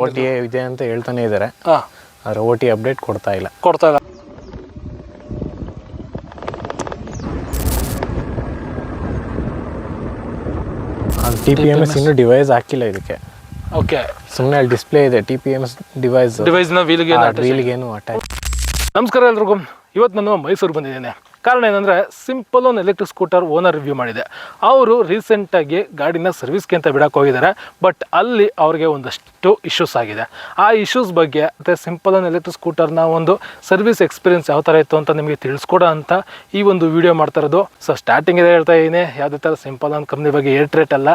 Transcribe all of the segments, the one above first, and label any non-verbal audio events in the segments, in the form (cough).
O T ಇದೆ ಅಂತ ಹೇಳ್ತಾನೆ ಇದ್ದಾರೆ ಆದರೆ ಓ ಟಿ ಅಪ್ಡೇಟ್ ಕೊಡ್ತಾ ಇಲ್ಲ. ಕೊಡ್ತಾ ಇಲ್ಲ. ಟಿ ಪಿ ಎಂ ಎಸ್ ಇನ್ನೂ ಡಿವೈಸ್ ಹಾಕಿಲ್ಲ ಇದಕ್ಕೆ. ಓಕೆ ಸುಮ್ಮನೆ ಅಲ್ಲಿ ಡಿಸ್ಪ್ಲೇ ಇದೆ T P M S device ಡಿವೈಸ್ನ ವೀಲ್ಗೆ ರೀಲ್ಗೇನು ಅಟ್ಯಾಚ್ ನಮಸ್ಕಾರ ಎಲ್ರಿಗೂ. ಇವತ್ತು ನಾನು ಮೈಸೂರು ಬಂದಿದ್ದೇನೆ. ಕಾರಣ ಏನಂದರೆ ಸಿಂಪಲ್ ಒಂದು ಎಲೆಕ್ಟ್ರಿಕ್ ಸ್ಕೂಟರ್ ಓನರ್ ರಿವ್ಯೂ ಮಾಡಿದೆ. ಅವರು ರೀಸೆಂಟಾಗಿ ಗಾಡಿನ ಸರ್ವಿಸ್ಗೆ ಅಂತ ಬಿಡಕ್ಕೆ ಹೋಗಿದ್ದಾರೆ ಬಟ್ ಅಲ್ಲಿ ಅವ್ರಿಗೆ ಒಂದಷ್ಟು ಇಶ್ಯೂಸ್ ಆಗಿದೆ. ಆ ಇಶ್ಯೂಸ್ ಬಗ್ಗೆ ಮತ್ತು ಸಿಂಪಲ್ ಒಂದು ಎಲೆಕ್ಟ್ರಿಕ್ ಸ್ಕೂಟರ್ನ ಒಂದು ಸರ್ವಿಸ್ ಎಕ್ಸ್ಪೀರಿಯನ್ಸ್ ಯಾವ ಥರ ಇತ್ತು ಅಂತ ನಿಮಗೆ ತಿಳಿಸ್ಕೊಡೋ ಅಂತ ಈ ಒಂದು ವಿಡಿಯೋ ಮಾಡ್ತಾ ಇರೋದು. ಸೊ ಸ್ಟಾರ್ಟಿಂಗ್ ಇದೆ ಹೇಳ್ತಾ ಇದ್ದೀನಿ. ಯಾವುದೇ ಥರ ಸಿಂಪಲ್ ಒಂದು ಕಂಪ್ನಿ ಬಗ್ಗೆ ಏರ್ಟ್ರೇಟ್ ರೇಟ್ ಅಲ್ಲ.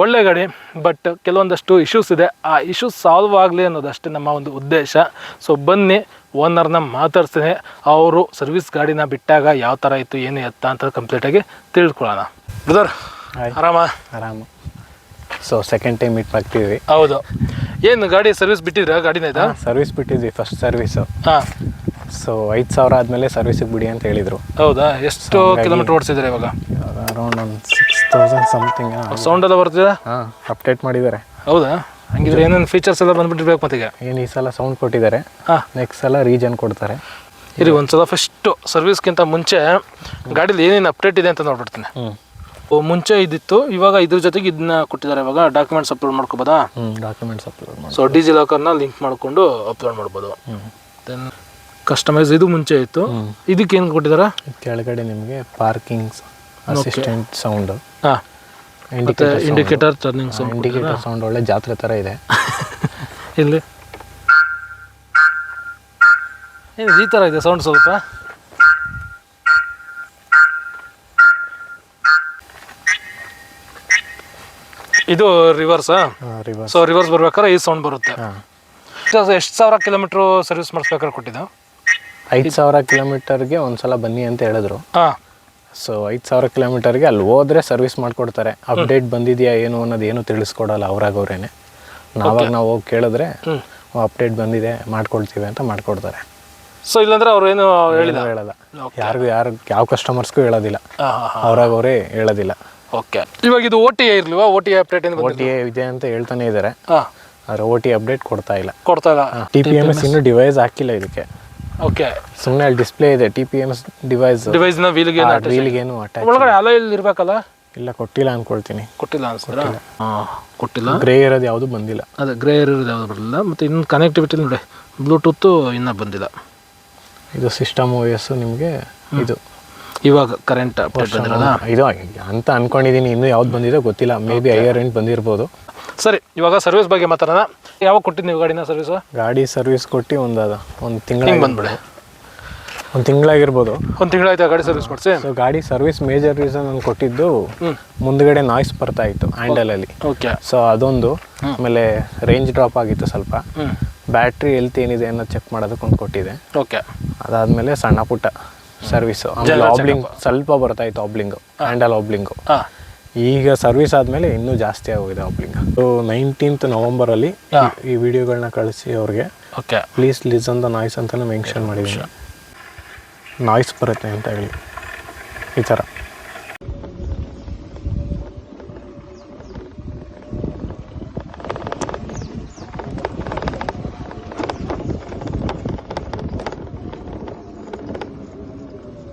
ಒಳ್ಳೆ ಗಾಡಿ ಬಟ್ ಕೆಲವೊಂದಷ್ಟು ಇಶ್ಯೂಸ್ ಇದೆ. ಆ ಇಶ್ಯೂಸ್ ಸಾಲ್ವ್ ಆಗಲಿ ಅನ್ನೋದಷ್ಟೇ ನಮ್ಮ ಒಂದು ಉದ್ದೇಶ. ಸೊ ಬನ್ನಿ ಓನರ್ನ ಮಾತಾಡ್ತೀನಿ. ಅವರು ಸರ್ವಿಸ್ ಗಾಡಿನ ಬಿಟ್ಟಾಗ ಯಾವ ಥರ ಇತ್ತು ಏನು ಎತ್ತ ಅಂತ ಕಂಪ್ಲೀಟಾಗಿ ತಿಳಿದುಕೊಳ್ಳೋಣ ಬ್ರದರ್ ಆರಾಮ? ಆರಾಮ. ಸೊ ಸೆಕೆಂಡ್ ಟೈಮ್ ಮೀಟ್ ಮಾಡ್ತೀವಿ ಹೌದು. ಏನು ಗಾಡಿ ಸರ್ವಿಸ್ ಬಿಟ್ಟಿದ್ರೆ? ಗಾಡಿನ ಇದೆ? ಸರ್ವಿಸ್ ಬಿಟ್ಟಿದ್ವಿ ಫಸ್ಟ್ ಸರ್ವಿಸ್ ಹಾಂ. ಸೊ ಐದು ಸಾವಿರ ಆದಮೇಲೆ ಸರ್ವಿಸಿಗೆ ಬಿಡಿ ಅಂತ ಹೇಳಿದರು. ಹೌದಾ? ಎಷ್ಟು ಕಿಲೋಮೀಟರ್ ಓಡಿಸಿದ್ರೆ ಇವಾಗ? ಅರೌಂಡ್ ಒಂದು ಸಿಕ್ಸ್ ತೌಸಂಡ್ ಸಮಥಿಂಗ್ ಸೌಂಡ್ ಎಲ್ಲ ಬರ್ತಿದೆ? ಹಾಂ ಅಪ್ಡೇಟ್ ಮಾಡಿದ್ದಾರೆ. ಹೌದಾ? ಹಂಗಿದ್ರೆ ಏನೇನು ಫೀಚರ್ಸ್ ಎಲ್ಲ ಬಂದ್ಬಿಟ್ಟಿರ್ಬೇಕು ಮತ್ತೀಗ? ಏನು ಈ ಸಲ ಸೌಂಡ್ ಕೊಟ್ಟಿದ್ದಾರೆ. ಹಾಂ. ನೆಕ್ಸ್ಟ್ ಸಲ ರೀಜನ್ ಕೊಡ್ತಾರೆ. ಇರಿ ಒಂದ್ಸಲ ಫಸ್ಟು ಸರ್ವಿಸ್ಗಿಂತ ಮುಂಚೆ ಗಾಡೀಲಿ ಏನೇನು ಅಪ್ಡೇಟ್ ಇದೆ ಅಂತ ನೋಡ್ಬಿಡ್ತೀನಿ. ಹ್ಞೂ ಓ ಮುಂಚೆ ಇದ್ದಿತ್ತು ಇವಾಗ ಇದ್ರ ಜೊತೆಗೆ ಇದನ್ನ ಕೊಟ್ಟಿದ್ದಾರೆ. ಇವಾಗ ಡಾಕ್ಯುಮೆಂಟ್ಸ್ ಅಪ್ಲೋಡ್ ಮಾಡ್ಕೋಬೋದಾ? ಡಾಕ್ಯುಮೆಂಟ್ಸ್ ಅಪ್ಲೋಡ್ ಮಾಡಿ ಸೊ ಡಿಜಿ ಲಾಕರ್ನ ಲಿಂಕ್ ಮಾಡಿಕೊಂಡು ಅಪ್ಲೋಡ್ ಮಾಡ್ಬೋದು. ದೆನ್ ಕಸ್ಟಮೈಸ್ ಇದು ಮುಂಚೆ ಇತ್ತು. ಇದಕ್ಕೆ ಏನು ಕೊಟ್ಟಿದ್ದಾರೆ? ಕೆಳಗಡೆ ನಿಮಗೆ ಪಾರ್ಕಿಂಗ್ ಅಸಿಸ್ಟೆಂಟ್ ಸೌಂಡ್ ಹಾಂ. ಮತ್ತೆ indicator turning sound indicator sound ಒಳ್ಳೆ ಜಾತ್ರೆ ತರ ಇದೆ. (laughs) ಇಲ್ಲಿ ಏನು ಈ ಥರ ಇದೆ ಸೌಂಡ್ ಸ್ವಲ್ಪ? ಇದು ರಿವರ್ಸಾ ರಿವರ್ಸ್ ಸೊ ರಿವರ್ಸ್ ಬರ್ಬೇಕಾದ್ರೆ ಈ ಸೌಂಡ್ ಬರುತ್ತೆ. ಎಷ್ಟು ಸಾವಿರ ಕಿಲೋಮೀಟ್ರ್ ಸರ್ವಿಸ್ ಮಾಡಿಸ್ಬೇಕಾದ್ರೆ ಕೊಟ್ಟಿದ್ದು? ಐದು ಸಾವಿರ ಕಿಲೋಮೀಟರ್ಗೆ ಒಂದ್ಸಲ ಬನ್ನಿ ಅಂತ ಹೇಳಿದ್ರು. ಹಾಂ. ಸೊ ಐದು ಸಾವಿರ ಕಿಲೋಮೀಟರ್ಗೆ ಅಲ್ಲಿ ಹೋದ್ರೆ ಸರ್ವಿಸ್ ಮಾಡಿಕೊಡ್ತಾರೆ. ಅಪ್ಡೇಟ್ ಬಂದಿದೆಯಾ ಏನು ಅನ್ನೋದು ಏನು ತಿಳಿಸ್ಕೊಡಲ್ಲ ಅವ್ರಾಗವ್ರೇನೆ ನಾವಾಗ ನಾವು ಹೋಗಿ ಕೇಳಿದ್ರೆ. ಅಪ್ಡೇಟ್ ಬಂದಿದೆ ಮಾಡ್ಕೊಳ್ತೀವಿ ಅಂತ ಮಾಡ್ಕೊಡ್ತಾರೆ. ಸೊ ಇಲ್ಲಾಂದ್ರೆ ಅವ್ರು ಏನು ಹೇಳಿದ ಏನು ಹೇಳಲ್ಲ? ಯಾರಿಗೂ ಯಾರು ಯಾವ ಕಸ್ಟಮರ್ಸ್ಗೂ ಹೇಳೋದಿಲ್ಲ. ಅವ್ರಾಗವ್ರೇ ಹೇಳೋದಿಲ್ಲ. ಓಕೆ ಇವಾಗ ಇದು O T A ಇರ್ಲಿವಾ O T update O T O T A ಇದೆ ಅಂತ ಹೇಳ್ತಾನೆ ಇದ್ದಾರೆ ಆದರೆ ಓ ಟಿ ಅಪ್ಡೇಟ್ ಕೊಡ್ತಾ ಇಲ್ಲ. ಕೊಡ್ತಾ ಇಲ್ಲ. ಟಿ ಪಿ ಎಂ ಎಸ್ ಇನ್ನೂ ಡಿವೈಸ್ ಹಾಕಿಲ್ಲ ಇದಕ್ಕೆ. ಓಕೆ ಸುಮ್ಮನೆ ಅಲ್ಲಿ ಡಿಸ್ಪ್ಲೇ ಇದೆ ಟಿ ಪಿ ಎಂ ಡಿವೈಸ್ ಡಿವೈಸ್ನ ವೀಲ್ಗೆ ಅಟ್ಯಾಚ್ ಒಳಗಡೆ ಅಲೋ ಇಲ್ಲಿ ಇರ್ಬೇಕಲ್ಲ? ಇಲ್ಲ ಕೊಟ್ಟಿಲ್ಲ ಅನ್ಕೊಳ್ತೀನಿ. ಕೊಟ್ಟಿಲ್ಲ ಅನ್ಸಿದ್ರ ಹಾಂ ಕೊಟ್ಟಿಲ್ಲ. ಗ್ರೇ ಇರೋದು ಯಾವುದು ಬಂದಿಲ್ಲ. ಅದೇ ಗ್ರೇ ಇರೋದು ಯಾವುದು ಬರಲಿಲ್ಲ ಮತ್ತು ಇನ್ನು ಕನೆಕ್ಟಿವಿಟಿ ನೋಡಿ ಬ್ಲೂಟೂತು ಇನ್ನೂ ಬಂದಿಲ್ಲ. ಇದು ಸಿಸ್ಟಮ್ ಓ ಎಸ್ ನಿಮಗೆ ಇದು. ಇವಾಗ ಕರೆಂಟ್ ಇದು ಅಂತ ಅನ್ಕೊಂಡಿದ್ದೀನಿ ಇನ್ನೂ ಯಾವ್ದು ಬಂದಿದೆ ಗೊತ್ತಿಲ್ಲ. ಮೇ ಬಿ ಐಯರ್ ಎಂಟ್ ಬಂದಿರ್ಬೋದು. ಸರಿ ಇವಾಗ ಸರ್ವಿಸ್ ಬಗ್ಗೆ ಮಾತಾಡೋಣ. ಯಾವಾಗ ಕೊಟ್ಟಿದ್ದು ನೀವು ಗಾಡಿನ ಸರ್ವಿಸ್ ಗಾಡಿ ಸರ್ವಿಸ್ ಕೊಟ್ಟು ಒಂದು ಒಂದು ತಿಂಗಳ ಹಿಂಗೆ ಬಂದ್ಬಿಡಿ. ಒಂದು ತಿಂಗಳಾಗಿರ್ಬೋದು. ಒಂದು ತಿಂಗಳಾಯ್ತು ಗಾಡಿ ಸರ್ವಿಸ್ ಮಾಡಿಸಿ ಸೊ ಗಾಡಿ ಸರ್ವಿಸ್ ಮೇಜರ್ ರೀಸನ್ ನಾನು ಕೊಟ್ಟಿದ್ದು ಮುಂದಗಡೆ ನಾಯ್ಸ್ ಬರ್ತಾ ಇತ್ತು ಹ್ಯಾಂಡಲಲ್ಲಿ ಓಕೆ ಸೊ ಅದೊಂದು. ಆಮೇಲೆ ರೇಂಜ್ ಡ್ರಾಪ್ ಆಗಿತ್ತು ಸ್ವಲ್ಪ. ಬ್ಯಾಟ್ರಿ ಎಲ್ತ್ ಏನಿದೆ ಅನ್ನೋದು ಚೆಕ್ ಮಾಡೋದಕ್ಕೆ ಒಂದು ಕೊಟ್ಟಿದೆ. ಓಕೆ ಅದಾದಮೇಲೆ ಸಣ್ಣ ಪುಟ್ಟ ಸರ್ವಿಸು ಆಮೇಲೆ ಆಬ್ಲಿಂಗ್ ಸ್ವಲ್ಪ ಬರ್ತಾ ಇತ್ತು ಆಬ್ಲಿಂಗು ಹ್ಯಾಂಡಲ್ ಆಬ್ಲಿಂಗು ಈಗ ಸರ್ವಿಸ್ ಆದಮೇಲೆ ಇನ್ನೂ ಜಾಸ್ತಿ ಆಗೋಗಿದೆ ಆಪ್ಲಿಂಗ್ ಸೊ ನೈನ್ಟೀನ್ತ್ ನವಂಬರಲ್ಲಿ ಈ ವಿಡಿಯೋಗಳನ್ನ ಕಳಿಸಿ ಅವ್ರಿಗೆ. Okay please listen the noise ಅಂತಲೇ ಮೆನ್ಷನ್ ಮಾಡಿದ್ದೀನಿ. ನಾಯ್ಸ್ ಬರುತ್ತೆ ಅಂತ ಹೇಳಿ. ಈ ಥರ.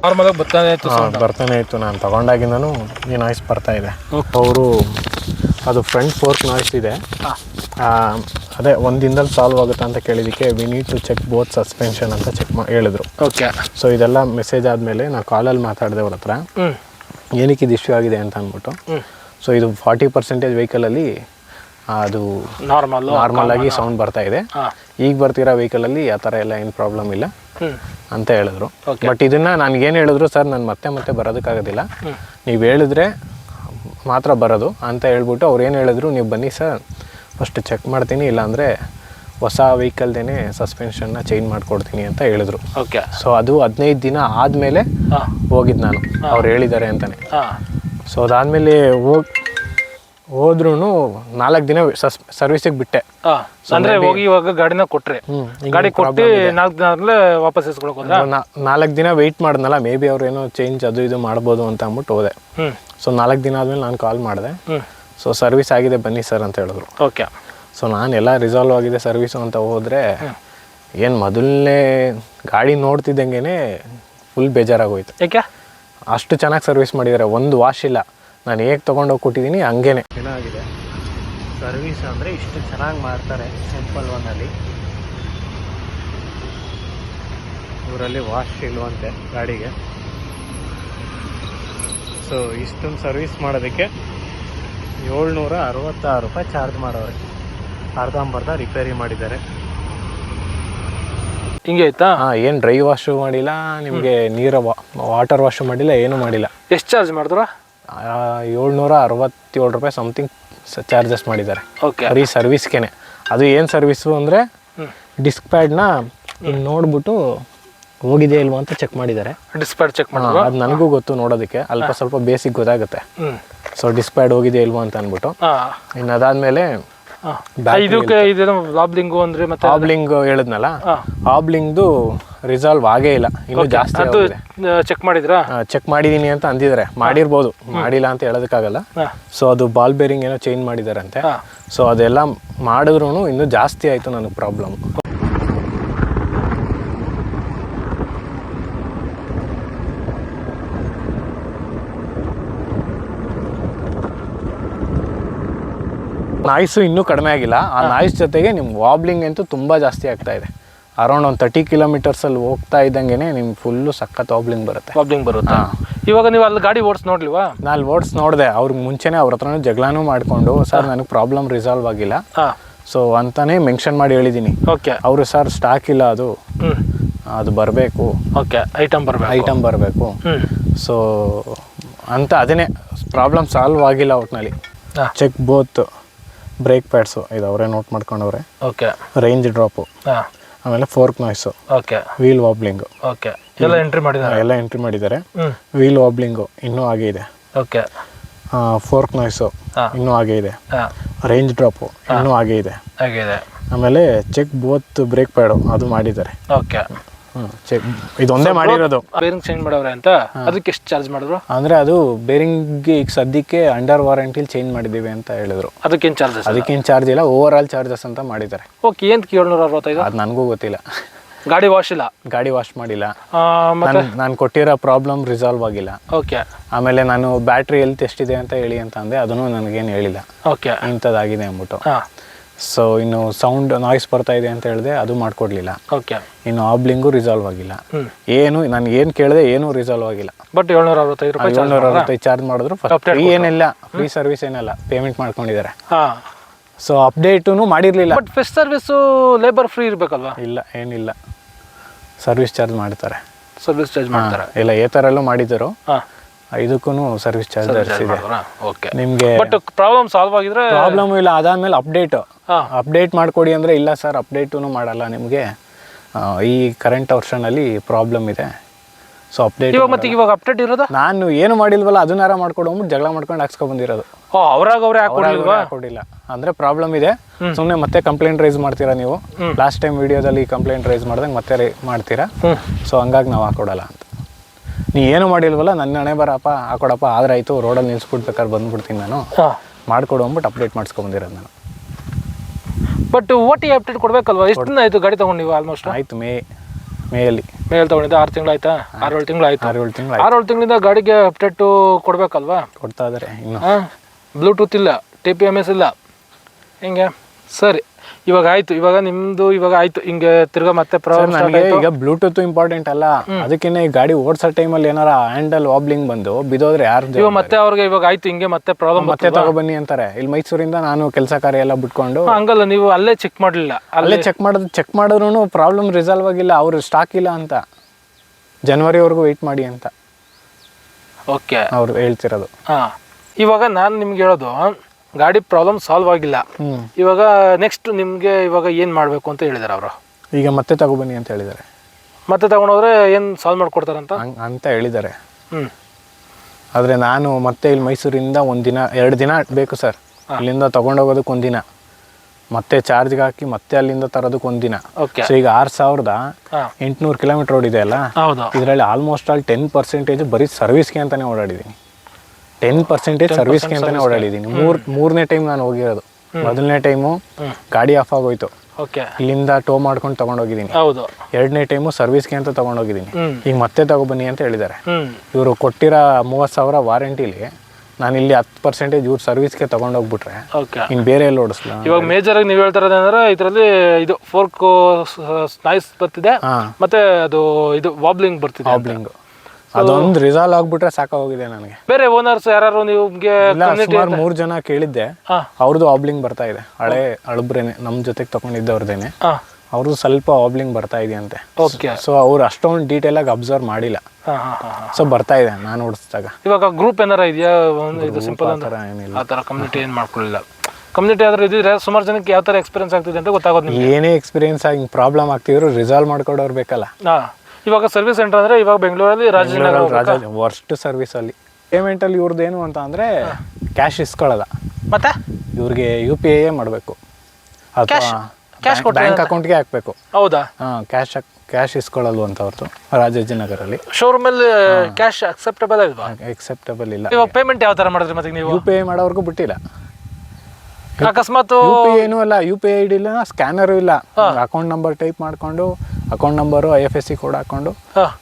ನಾರ್ಮಲಾಗಿ ಬರ್ತಾನೆ ಇತ್ತು ಬರ್ತಾನೆ ಇತ್ತು. ನಾನು ತಗೊಂಡಾಗಿಂದನು ಈ ನಾಯ್ಸ್ ಬರ್ತಾ ಇದೆ. ಅವರು ಅದು ಫ್ರಂಟ್ ಫೋರ್ಕ್ ನಾಯ್ಸ್ ಇದೆ. ಆ, ಅದೇ ಒಂದು ದಿನದಲ್ಲಿ ಸಾಲ್ವ್ ಆಗುತ್ತಾ ಅಂತ ಕೇಳಿದಕ್ಕೆ we need to check both suspension ಅಂತ ಚೆಕ್ ಮಾ ಹೇಳಿದ್ರು. ಓಕೆ ಸೊ ಇದೆಲ್ಲ ಮೆಸೇಜ್ ಆದಮೇಲೆ ನಾನು ಕಾಲಲ್ಲಿ ಮಾತಾಡಿದೆ ಅವ್ರ ಹತ್ರ. ಏನಕ್ಕೆ ಇದು ಇಶ್ಯೂ ಆಗಿದೆ ಅಂತ ಅಂದ್ಬಿಟ್ಟು. ಸೊ ಇದು ಫಾರ್ಟಿ ಪರ್ಸೆಂಟೇಜ್ ವೆಹಿಕಲಲ್ಲಿ ಅದು ನಾರ್ಮಲ್ ನಾರ್ಮಲ್ ಆಗಿ ಸೌಂಡ್ ಬರ್ತಾ ಇದೆ. ಈಗ ಬರ್ತಿರೋ ವೆಹಿಕಲಲ್ಲಿ ಆ ಥರ ಎಲ್ಲ ಏನು ಪ್ರಾಬ್ಲಮ್ ಇಲ್ಲ ಅಂತ ಹೇಳಿದ್ರು. ಬಟ್ ಬಟ್ ಇದನ್ನು ನನಗೇನು ಹೇಳಿದ್ರು ಸರ್ ನಾನು ಮತ್ತೆ ಮತ್ತೆ ಬರೋದಕ್ಕಾಗೋದಿಲ್ಲ. ನೀವು ಹೇಳಿದ್ರೆ ಮಾತ್ರ ಬರೋದು ಅಂತ ಹೇಳ್ಬಿಟ್ಟು ಅವ್ರು ಏನು ಹೇಳಿದ್ರು ನೀವು ಬನ್ನಿ ಸರ್. ಫಸ್ಟ್ ಚೆಕ್ ಮಾಡ್ತೀನಿ ಇಲ್ಲಾಂದರೆ ಹೊಸ ವೆಹಿಕಲ್ದೇನೆ ಸಸ್ಪೆನ್ಷನ್ನ ಚೇಂಜ್ ಮಾಡಿಕೊಡ್ತೀನಿ ಅಂತ ಹೇಳಿದ್ರು. ಓಕೆ ಸೊ ಅದು ಹದಿನೈದು ದಿನ ಆದಮೇಲೆ ಹೋಗಿದ್ದು ನಾನು. ಅವ್ರು ಹೇಳಿದ್ದಾರೆ ಅಂತಲೇ ಸೊ ಅದಾದಮೇಲೆ ಹೋಗಿ ಹೋದ್ರೂ ನಾಲ್ಕು ದಿನ ಸಸ್ ಸರ್ವಿಸಿಗೆ ಬಿಟ್ಟೆ. ಅಂದ್ರೆ ಹೋಗಿ ಇವಾಗ ಗಾಡಿನ ಕೊಟ್ರೆ. ಗಾಡಿ ಕೊಟ್ಟು ನಾಲ್ಕು ದಿನ ವಾಪಸ್ ಇಸ್ಕೊಳಕ್ ಹೋದ್ರ? ನಾಲ್ಕು ದಿನ ವೆಯ್ಟ್ ಮಾಡಿದ್ನಲ್ಲ ಮೇ ಬಿ ಅವ್ರು ಏನೋ ಚೇಂಜ್ ಅದು ಇದು ಮಾಡ್ಬೋದು ಅಂತ ಅಂದ್ಬಿಟ್ಟು ಹೋದೆ. ಸೊ ನಾಲ್ಕು ದಿನ ಆದ್ಮೇಲೆ ನಾನು ಕಾಲ್ ಮಾಡಿದೆ. ಸೊ ಸರ್ವಿಸ್ ಆಗಿದೆ ಬನ್ನಿ ಸರ್ ಅಂತ ಹೇಳಿದ್ರು. ಓಕೆ. ಸೊ ನಾನು ಎಲ್ಲ ರಿಸಾಲ್ವ್ ಆಗಿದೆ ಸರ್ವಿಸ್ ಅಂತ ಹೋದ್ರೆ ಏನು ಮೊದಲನೇ ಗಾಡಿ ನೋಡ್ತಿದ್ದಂಗೆನೆ ಫುಲ್ ಬೇಜಾರಾಗೋಯ್ತು. ಯಾಕೆ? ಅಷ್ಟು ಚೆನ್ನಾಗಿ ಸರ್ವಿಸ್ ಮಾಡಿದಾರೆ ಒಂದು ವಾಶ್ ಇಲ್ಲ. ನಾನು ಹೇಗೆ ತೊಗೊಂಡೋಗಿ ಕೊಟ್ಟಿದ್ದೀನಿ ಹಂಗೇನೆ. ಚೆನ್ನಾಗಿದೆ. ಸರ್ವಿಸ್ ಅಂದರೆ ಇಷ್ಟು ಚೆನ್ನಾಗಿ ಮಾಡ್ತಾರೆ ಸಿಂಪಲ್ ಒನ್ನಲ್ಲಿ ಊರಲ್ಲಿ ವಾಶ್ ಇಲ್ವಂತೆ ಗಾಡಿಗೆ. ಸೊ ಇಷ್ಟೊಂದು ಸರ್ವಿಸ್ ಮಾಡೋದಕ್ಕೆ ಏಳ್ನೂರ ಅರವತ್ತಾರು ರೂಪಾಯಿ ಚಾರ್ಜ್ ಮಾಡೋರೆ ಅರ್ಧಂಬರ್ಧ ರಿಪೇರಿ ಮಾಡಿದ್ದಾರೆ. ಹಿಂಗೆ ಆಯ್ತಾ? ಹಾಂ ಏನು ಡ್ರೈ ವಾಶು ಮಾಡಿಲ್ಲ ನಿಮಗೆ ನೀರ ವಾಟರ್ ವಾಶು ಮಾಡಿಲ್ಲ ಏನೂ ಮಾಡಿಲ್ಲ. ಎಷ್ಟು ಚಾರ್ಜ್ ಮಾಡಿದ್ರ ಏಳ್ನೂರ ಅರವತ್ತೇಳು ರೂಪಾಯಿ ಸಮಥಿಂಗ್ ಚಾರ್ಜಸ್ ಮಾಡಿದ್ದಾರೆ. ಓಕೆ ಬರೀ ಸರ್ವಿಸ್ಗೆನೆ ಅದು ಏನು ಸರ್ವಿಸು ಅಂದರೆ ಡಿಸ್ಕ್ ಪ್ಯಾಡ್ನ ನೋಡ್ಬಿಟ್ಟು ಹೋಗಿದೆ ಇಲ್ವಾ ಅಂತ ಚೆಕ್ ಮಾಡಿದ್ದಾರೆ. ಡಿಸ್ಪ್ಯಾಡ್ ಚೆಕ್ ಮಾಡಿದ್ರು ಅದು ನನಗೂ ಗೊತ್ತು ನೋಡೋದಕ್ಕೆ. ಅಲ್ಪ ಸ್ವಲ್ಪ ಬೇಸಿಕ್ ಗೊತ್ತಾಗುತ್ತೆ. ಸೊ ಡಿಸ್ಕ್ ಪ್ಯಾಡ್ ಹೋಗಿದೆ ಇಲ್ವಾ ಅಂತ ಅಂದ್ಬಿಟ್ಟು ಇನ್ನು ಅದಾದಮೇಲೆ. ಇದಕ್ಕೆ ಇದೇನೋ ಲಾಬ್ಲಿಂಗು ಅಂದ್ರೆ ಮತ್ತೆ ಆಬ್ಲಿಂಗ್ ಹೇಳಿದ್ನಲ್ಲ. ಆಬ್ಲಿಂಗ್ದು ರಿಸಾಲ್ವ್ ಆಗೇ ಇಲ್ಲ. ಇನ್ನೂ ಜಾಸ್ತಿ ಅದು ಚೆಕ್ ಮಾಡಿದ್ರಾ? ಚೆಕ್ ಮಾಡಿದೀನಿ ಅಂತ ಅಂದಿದ್ದಾರೆ. ಮಾಡಿರ್ಬೋದು. ಮಾಡಿಲ್ಲ ಅಂತ ಹೇಳೋದಕ್ಕಾಗಲ್ಲ. ಸೊ ಅದು ಬಾಲ್ ಬೇರಿಂಗ್ ಏನೋ ಚೇಂಜ್ ಮಾಡಿದಾರಂತೆ. ಸೊ ಅದೆಲ್ಲ ಮಾಡಿದ್ರು ಇನ್ನೂ ಜಾಸ್ತಿ ಆಯಿತು ನನಗೆ ಪ್ರಾಬ್ಲಮ್ ನಾಯ್ಸು ಇನ್ನೂ ಕಡಿಮೆ ಆಗಿಲ್ಲ. ಆ ನಾಯ್ಸ್ ಜೊತೆಗೆ ನಿಮ್ಮ ವಾಬ್ಲಿಂಗ್ ಅಂತೂ ತುಂಬ ಜಾಸ್ತಿ ಆಗ್ತಾ ಇದೆ. ಅರೌಂಡ್ ಒಂದು ತರ್ಟಿ ಕಿಲೋಮೀಟರ್ಸಲ್ಲಿ ಹೋಗ್ತಾ ಇದ್ದಂಗೆ ನಿಮ್ಗೆ ಫುಲ್ಲು ಸಖತ್ ವಾಬ್ಲಿಂಗ್ ಬರುತ್ತೆ. ವಾಬ್ಲಿಂಗ್ ಬರುತ್ತೆ? ಇವಾಗ ನೀವು ಅಲ್ಲಿ ಗಾಡಿ ಓಡಿಸ್ ನೋಡ್ಲಿವಾ ನಾನು ಓಡ್ಸ್ ನೋಡಿದೆ. ಅವ್ರಿಗೆ ಮುಂಚೆನೇ ಅವ್ರ ಹತ್ರನೂ ಜಗಳನೂ ಮಾಡಿಕೊಂಡು ಸರ್ ನನಗೆ ಪ್ರಾಬ್ಲಮ್ ರಿಸಾಲ್ವ್ ಆಗಿಲ್ಲ. ಸೊ ಅಂತಾನೆ ಮೆನ್ಷನ್ ಮಾಡಿ ಹೇಳಿದ್ದೀನಿ ಓಕೆ. ಅವರು ಸರ್ ಸ್ಟಾಕ್ ಇಲ್ಲ ಅದು. ಅದು ಬರಬೇಕು. ಓಕೆ. ಐಟಮ್ ಬರಬೇಕು. ಐಟಮ್ ಬರಬೇಕು. ಸೊ ಅಂತ ಅದನ್ನೇ. ಪ್ರಾಬ್ಲಮ್ ಸಾಲ್ವ್ ಆಗಿಲ್ಲ ಒಟ್ಟಿನಲ್ಲಿ. ಚೆಕ್ ಬೋತ್ ಬ್ರೇಕ್ ಪ್ಯಾಡ್ಸು ಇದು ಅವರೇ ನೋಟ್ ಮಾಡ್ಕೊಂಡವ್ರೆ. ಓಕೆ ರೇಂಜ್ ಡ್ರಾಪು ಹಾ. ಆಮೇಲೆ fork noise okay wheel wobbling okay ಎಲ್ಲ ಎಂಟ್ರಿ ಮಾಡಿದ್ದಾರೆ ಎಲ್ಲ ಎಂಟ್ರಿ ಮಾಡಿದ್ದಾರೆ ವೀಲ್ ವಾಬ್ಲಿಂಗು ಇನ್ನೂ ಹಾಗೆ ಇದೆ. Okay fork noise. ಇನ್ನೂ ಹಾಗೆ ಇದೆ. ಹಾ. ರೇಂಜ್ ಡ್ರಾಪು ಇನ್ನೂ ಹಾಗೆ ಇದೆ. ಆಗಿದೆ ಆಮೇಲೆ ಚೆಕ್ ಬೋತ್ ಬ್ರೇಕ್ ಪ್ಯಾಡು ಅದು ಮಾಡಿದ್ದಾರೆ. ಓಕೆ ಇದೊಂದೇ ಮಾಡಿರೋದು. ಬೇರಿಂಗ್ ಚೇಂಜ್ ಮಾಡವ್ರೆ ಅಂತ ಅದಕ್ಕೆ ಎಷ್ಟು ಚಾರ್ಜ್ ಮಾಡಿದ್ರು? ಅಂದ್ರೆ ಅದು ಬೇರಿಂಗ್ ಈಗ ಸದ್ಯಕ್ಕೆ ಅಂಡರ್ ವಾರಂಟಿಲಿ ಚೇಂಜ್ ಮಾಡಿದ್ದೀವಿ ಅಂತ ಹೇಳಿದ್ರು. ಅದಕ್ಕೇನು ಚಾರ್ಜಸ್ ಅದಕ್ಕೇನು ಚಾರ್ಜ್ ಇಲ್ಲ ಓವರ್ ಆಲ್ ಚಾರ್ಜಸ್ ಅಂತ ಮಾಡಿದ್ದಾರೆ. ಓಕೆ ಏನು ಏಳ್ನೂರ ಅರವತ್ತೈದು ಅದು ನನಗೂ ಗೊತ್ತಿಲ್ಲ. ಗಾಡಿ ವಾಶ್ ಇಲ್ಲ? ಗಾಡಿ ವಾಶ್ ಮಾಡಿಲ್ಲ. ನಾನು ಕೊಟ್ಟಿರೋ ಪ್ರಾಬ್ಲಮ್ ರಿಸಾಲ್ವ್ ಆಗಿಲ್ಲ. ಓಕೆ ಆಮೇಲೆ ನಾನು ಬ್ಯಾಟ್ರಿ ಎಲ್ತ್ ಎಷ್ಟಿದೆ ಅಂತ ಹೇಳಿ ಅಂತ ಅಂದೆ ಅದನ್ನು ನನಗೇನು ಹೇಳಿಲ್ಲ. ಓಕೆ ಇಂಥದ್ದಾಗಿದೆ ಅಂದ್ಬಿಟ್ಟು. ಸೊ ಇನ್ನು ಸೌಂಡ್ ನಾಯ್ಸ್ ಬರ್ತಾ ಇದೆ ಅಂತ ಹೇಳಿದೆ ಅದು ಮಾಡ್ಕೊಡ್ಲಿಲ್ಲ. ಓಕೆ ಇನ್ನು ಆಬ್ಲಿಂಗು ರಿಸಾಲ್ವ್ ಆಗಿಲ್ಲ. ಏನು ನಾನು ಏನು ಕೇಳಿದೆ ಏನೂ ರಿಸಾಲ್ವ್ ಆಗಿಲ್ಲ. ಬಟ್ ಏಳ್ನೂರ ಅರವತ್ತೈದು ರೂಪಾಯಿ ಚಾರ್ಜ್ ಏಳ್ನೂರ ಅರವತ್ತೈದು ಚಾರ್ಜ್ ಮಾಡಿದ್ರು ಫ್ರೀ ಏನಿಲ್ಲ ಫ್ರೀ ಸರ್ವಿಸ್ ಏನಿಲ್ಲ ಪೇಮೆಂಟ್ ಮಾಡ್ಕೊಂಡಿದ್ದಾರೆ. ಸೊ ಅಪ್ಡೇಟೂ ಮಾಡಿರಲಿಲ್ಲ. But first service labour free ಇರಬೇಕಲ್ವಾ? ಇಲ್ಲ ಏನಿಲ್ಲ. ಸರ್ವಿಸ್ ಚಾರ್ಜ್ ಮಾಡ್ತಾರೆ. ಸರ್ವಿಸ್ ಚಾರ್ಜ್ ಮಾಡ್ತಾರೆ. ಇಲ್ಲ ಏತರಲ್ಲೂ ಹಾಂ. ಇದಕ್ಕೂ ಸರ್ವಿಸ್ ಚಾರ್ಜ್ ಇದೆ ಓಕೆ ನಿಮಗೆ ಬಟ್ ಪ್ರಾಬ್ಲಮ್ ಸಾಲ್ವ್ ಆಗಿದ್ರೆ ಪ್ರಾಬ್ಲಮ್ ಇಲ್ಲ ಅದಾದ್ಮೇಲೆ ಅಪ್ಡೇಟ್ ಅಪ್ಡೇಟ್ ಮಾಡಿಕೊಡಿ ಅಂದರೆ ಇಲ್ಲ ಸರ್ ಅಪ್ಡೇಟೂ ಮಾಡಲ್ಲ ನಿಮಗೆ. ಈ ಕರೆಂಟ್ ವರ್ಷನಲ್ಲಿ ಪ್ರಾಬ್ಲಮ್ ಇದೆ. ಸೊ ಅಪ್ಡೇಟ್ ಇವಾಗ ಮತ್ತೆ ಇವಾಗ ಅಪ್ಡೇಟ್ ಇರೋದು? ನಾನು ಏನು ಮಾಡಿಲ್ವಲ್ಲ ಅದನ್ನಾರ ಮಾಡ್ಕೊಂಡು ಹೋಗ್ಬಿಟ್ಟು ಜಗಳ ಮಾಡ್ಕೊಂಡು ಹಾಕ್ಸ್ಕೊ ಬಂದಿರೋದು. ಓ ಅವ್ರಾಗ ಅವ್ರೆ ಹಾಕೊಂಡಿಲ್ಲ ಕೊಡಿಲ್ಲ ಅಂದ್ರೆ ಪ್ರಾಬ್ಲಮ್ ಇದೆ. ಸುಮ್ಮನೆ ಮತ್ತೆ ಕಂಪ್ಲೇಂಟ್ ರೈಸ್ ಮಾಡ್ತೀರಾ ನೀವು? ಲಾಸ್ಟ್ ಟೈಮ್ ವಿಡಿಯೋದಲ್ಲಿ ಕಂಪ್ಲೇಂಟ್ ರೈಸ್ ಮಾಡ್ದಂಗೆ ಮತ್ತೆ ಮಾಡ್ತೀರಾ? ಸೊ ಹಂಗಾಗಿ ನಾವು ಹಾಕೊಡಲ್ಲ ಅಂತ. ನೀ ಏನು ಮಾಡಿಲ್ವಲ್ಲ ನನ್ನ ಹಣೆ ಬರಪ್ಪ ಹಾಕೊಡಪ್ಪ ಆದ್ರೆ ಆಯ್ತು ರೋಡಲ್ಲಿ ನಿಲ್ಸ್ಬಿಡ್ಬೇಕಾದ್ರೆ ಬಂದ್ಬಿಡ್ತೀನಿ ನಾನು. ಮಾಡ್ಕೊಡು ಅಂದ್ಬಿಟ್ಟು ಅಪ್ಡೇಟ್ ಮಾಡಿಸ್ಕೊಂಬಂದಿರೋದು ನಾನು. ಬಟ್ ಓ ಟಿ ಅಪ್ಡೇಟ್ ಕೊಡಬೇಕಲ್ವಾ? ಎಷ್ಟು ದಿನ ಆಯ್ತು ಗಾಡಿ ತಗೊಂಡು ನೀವು ಆಲ್ಮೋಸ್ಟ್ ಆಯ್ತು ಮೇ ಮೇಯಲ್ಲಿ. ಮೇಲ್ ತಗೊಂಡಿದ್ದೆ ಆರು ತಿಂಗಳು ಆಯ್ತಾ? ಆರು ಏಳು ತಿಂಗಳು ಆಯ್ತು. ಆರು ಏಳು ತಿಂಗಳು ಆರು ಏಳು ತಿಂಗಳಿಂದ ಗಾಡಿಗೆ ಅಪ್ಡೇಟು ಕೊಡ್ಬೇಕಲ್ವಾ? ಕೊಡ್ತಾ ಇದಾರೆ ಇನ್ನು. ಹಾಂ. ಬ್ಲೂಟೂತ್ ಇಲ್ಲ ಟಿ ಪಿ ಎಂ ಎಸ್ ಇಲ್ಲ. ಹಿಂಗೆ? ಸರಿ. ಇವಾಗ ಆಯ್ತು ಇವಾಗ ನಿಮ್ದು ಇವಾಗ ಆಯ್ತು ಹಿಂಗೆ ತಿರ್ಗಾ ಮತ್ತೆ ಪ್ರಾಬ್ಲಮ್ ನನಗೆ ಈಗ ಬ್ಲೂಟೂತ್ ಇಂಪಾರ್ಟೆಂಟ್ ಅಲ್ಲ. ಅದಕ್ಕಿಂತ ಈ ಗಾಡಿ ಓಡಿಸೋ ಟೈಮಲ್ಲಿ ಏನಾರ ಹ್ಯಾಂಡಲ್ ವಾಬ್ಲಿಂಗ್ ಬಂದು ಬಿದೋದ್ರೆ ಯಾರು ಇವಾಗ ಮತ್ತೆ ಅವ್ರಿಗೆ ಇವಾಗ ಆಯ್ತು ಹಿಂಗೆ ಮತ್ತೆ ಪ್ರಾಬ್ಲಮ್ ಮತ್ತೆ ತಗೊಬನ್ನಿ ಅಂತಾರೆ. ಇಲ್ಲಿ ಮೈಸೂರಿಂದ ನಾನು ಕೆಲಸ ಕಾರ್ಯ ಎಲ್ಲ ಬಿಟ್ಕೊಂಡು ಹಂಗಲ್ಲ ನೀವು ಅಲ್ಲೇ ಚೆಕ್ ಮಾಡಲಿಲ್ಲ. ಅಲ್ಲೇ ಚೆಕ್ ಮಾಡೋದು ಚೆಕ್ ಮಾಡಿದ್ರು ಪ್ರಾಬ್ಲಮ್ ರಿಸಾಲ್ವ್ ಆಗಿಲ್ಲ. ಅವ್ರು ಸ್ಟಾಕ್ ಇಲ್ಲ ಅಂತ. ಜನವರಿವರೆಗೂ ವೆಯ್ಟ್ ಮಾಡಿ ಅಂತ. ಓಕೆ ಅವ್ರು ಹೇಳ್ತಿರೋದು. ಹಾಂ ಇವಾಗ ನಾನು ನಿಮ್ಗೆ ಹೇಳೋದು ಗಾಡಿ ಪ್ರಾಬ್ಲಮ್ ಸಾಲ್ವ್ ಆಗಿಲ್ಲ. ಇವಾಗ ನೆಕ್ಸ್ಟ್ ನಿಮಗೆ ಇವಾಗ ಏನು ಮಾಡಬೇಕು ಅಂತ ಹೇಳಿದಾರೆ ಅವರು? ಈಗ ಮತ್ತೆ ತಗೊಬನ್ನಿ ಅಂತ ಹೇಳಿದ್ದಾರೆ ಮತ್ತೆ ತಗೊಂಡೋದ್ರೆ ಏನು ಸಾಲ್ವ್ ಮಾಡ್ಕೊಡ್ತಾರಂತ? ಅಂತ ಅಂತ ಹೇಳಿದ್ದಾರೆ ಹ್ಞೂ ಆದರೆ ನಾನು ಮತ್ತೆ ಇಲ್ಲಿ ಮೈಸೂರಿಂದ ಒಂದಿನ ಎರಡು ದಿನ ಬೇಕು ಸರ್. ಇಲ್ಲಿಂದ ತಗೊಂಡೋಗೋದಕ್ಕೆ ಒಂದಿನ ಮತ್ತೆ ಚಾರ್ಜ್ಗೆ ಹಾಕಿ ಮತ್ತೆ ಅಲ್ಲಿಂದ ತರೋದಕ್ಕೆ ಒಂದಿನ ಓಕೆ ಸೊ ಈಗ ಆರು ಸಾವಿರದ ಎಂಟುನೂರು ಕಿಲೋಮೀಟರ್ ಓಡಿದೆ ಅಲ್ಲ? ಹೌದು. ಇದರಲ್ಲಿ ಆಲ್ಮೋಸ್ಟ್ ಆಲ್ ಟೆನ್ ಪರ್ಸೆಂಟೇಜ್ ಬರೀ ಸರ್ವಿಸ್ಗೆ ಅಂತಾನೆ ಓಡಾಡಿದ್ದೀನಿ. ಟೆನ್ ಪರ್ಸೆಂಟೇಜ್ ಸರ್ವಿಸ್ಗೆ ಅಂತಾನೆ ಓಡಾಡಿದ್ದೀನಿ. ಮೂರ್ ಮೂರನೇ ಟೈಮ್ ನಾನು ಹೋಗಿರೋದು. ಮೊದಲನೇ ಟೈಮು ಗಾಡಿ ಆಫ್ ಆಗೋಯ್ತು. ಇಲ್ಲಿಂದ ಟೋ ಮಾಡ್ಕೊಂಡು ತೊಗೊಂಡೋಗಿದ್ದೀನಿ. ಹೌದು. ಎರಡನೇ ಟೈಮು ಸರ್ವಿಸ್ಗೆ ಅಂತ ತಗೊಂಡೋಗಿದ್ದೀನಿ. ಈಗ ಮತ್ತೆ ತಗೊಬನ್ನಿ ಅಂತ ಹೇಳಿದ್ದಾರೆ. ಇವರು ಕೊಟ್ಟಿರೋ ಮೂವತ್ತು ಸಾವಿರ ವಾರಂಟಿಲಿ ನಾನು ಇಲ್ಲಿ ಹತ್ತು ಪರ್ಸೆಂಟೇಜ್ ಇವ್ರ ಸರ್ವಿಸ್ಗೆ ತಗೊಂಡೋಗ್ಬಿಟ್ರೆ ಇನ್ನು ಬೇರೆ ಎಲ್ಲಿ ಓಡಿಸ್ಲ? ಇವಾಗ ಮೇಜರ್ ಆಗಿ ನೀವು ಹೇಳ್ತಾ ಇರೋದಂದ್ರೆ ಇದರಲ್ಲಿ ಇದು ಫೋರ್ಕ್ ಸ್ನಾಯ್ಸ್ ಬರ್ತಿದೆ. ಮತ್ತೆ ಅದು ಇದು ವಾಬ್ಲಿಂಗ್ ಬರ್ತಿದೆ ಅಂತ. ಅದೊಂದು ರಿಸಾಲ್ವ್ ಆಗ್ಬಿಟ್ರೆ ಸಾಕಾಗೋಗಿದೆ ನನಗೆ. ಬೇರೆ ಓನರ್ಸ್ ಯಾರು ನಿಮ್ಗೆ ಸುಮಾರು ಮೂರು ಜನ ಕೇಳಿದ್ದೆ. ಅವ್ರದ್ದು ಆಬ್ಲಿಂಗ್ ಬರ್ತಾ ಇದೆ. ಹಳೆ ಅಳಬ್ರೇನೆ ನಮ್ಮ ಜೊತೆಗೆ ತಗೊಂಡಿದ್ದವ್ರದೇನೆ ಅವ್ರು ಅವ್ರದ್ದು ಸ್ವಲ್ಪ ಆಬ್ಲಿಂಗ್ ಬರ್ತಾ ಇದೆಯಂತೆ ಸೊ ಅವ್ರು ಅಷ್ಟೊಂದು ಆಗಿ ಅಬ್ಸರ್ವ್ ಮಾಡಿಲ್ಲ. ಸೊ ಬರ್ತಾ ಇದೆ ನಾನು ಓಡಿಸಿದಾಗ. ಇವಾಗ ಗ್ರೂಪ್ ಏನಾರ ಇದೆಯಾ? ಒಂದು ಇದು ಸಿಂಪಲ್ ಅಂದ್ರೆ ಏನಿಲ್ಲ. ಆ ಥರ ಕಮ್ಯುನಿಟಿ ಏನು ಮಾಡ್ಕೊಳ್ಳಿಲ್ಲ ಕಮ್ಯುನಿಟಿ ಆದ್ರೆ ಇದ್ರೆ ಸುಮಾರು ಜನಕ್ಕೆ ಯಾವ ತರ ಎಕ್ಸ್ಪೀರಿಯನ್ಸ್ ಆಗ್ತಿದೆ ಅಂತ ಗೊತ್ತಾಗೋದು ಏನೇ ಎಕ್ಸ್ಪೀರಿಯನ್ಸ್ ಆಗಿ ಪ್ರಾಬ್ಲಮ್ ಆಗ್ತಿದ್ರು ರಿಸಾಲ್ವ್ ಮಾಡ್ಕೊಡೋರು ಬೇಕಲ್ಲ. ಇವಾಗ ಸರ್ವಿಸ್ ಸೆಂಟರ್ ಅಂದ್ರೆ ಇವಾಗ ಬೆಂಗಳೂರಲ್ಲಿ ರಾಜನಗರ ಸರ್ವಿಸ್ ಅಲ್ಲಿ. ಪೇಮೆಂಟ್ ಅಲ್ಲಿ ಇವ್ರದ್ದು ಏನು ಅಂತ ಅಂದ್ರೆ ಕ್ಯಾಶ್ ಇಸ್ಕೊಳ್ಳಲ್ಲ ಮತ್ತೆ? ಇವ್ರಿಗೆ ಯು ಪಿ ಐ ಮಾಡಬೇಕು. ಅಥವಾ ಕ್ಯಾಶ್ ಬ್ಯಾಂಕ್ ಅಕೌಂಟ್ಗೆ ಹಾಕಬೇಕು. ಹೌದಾ? ಹಾ ಕ್ಯಾಶ್ ಕ್ಯಾಶ್ ಇಸ್ಕೊಳ್ಳಲ್ವ ಅಂತ ಅವ್ರದ್ದು ರಾಜಾಜಿನಗರಲ್ಲಿ ಶೋರೂಮ್ ಅಲ್ಲಿ ಕ್ಯಾಶ್ ಅಕ್ಸೆಪ್ಟಬಲ್ ಇಲ್ವಾ ಎಕ್ಸೆಪ್ಟಬಲ್ ಇಲ್ಲ. ಇವಾಗ ಪೇಮೆಂಟ್ ಯಾವ ತರ ಮಾಡಿದ್ರಿ ಮತ್ತೆ ನೀವು? ಯು ಪಿ ಐ ಮಾಡೋರ್ಗೂ ಬಿಟ್ಟಿಲ್ಲ. ಅಕಸ್ಮಾತ್ ಯು ಪಿ ಏನೂ ಇಲ್ಲ ಯು ಪಿ ಐ ಡಿ ಇಲ್ಲ ಸ್ಕ್ಯಾನರ್ ಇಲ್ಲ. ಅಕೌಂಟ್ ನಂಬರ್ ಟೈಪ್ ಮಾಡ್ಕೊಂಡು account number I F S C code ಹಾಕೊಂಡು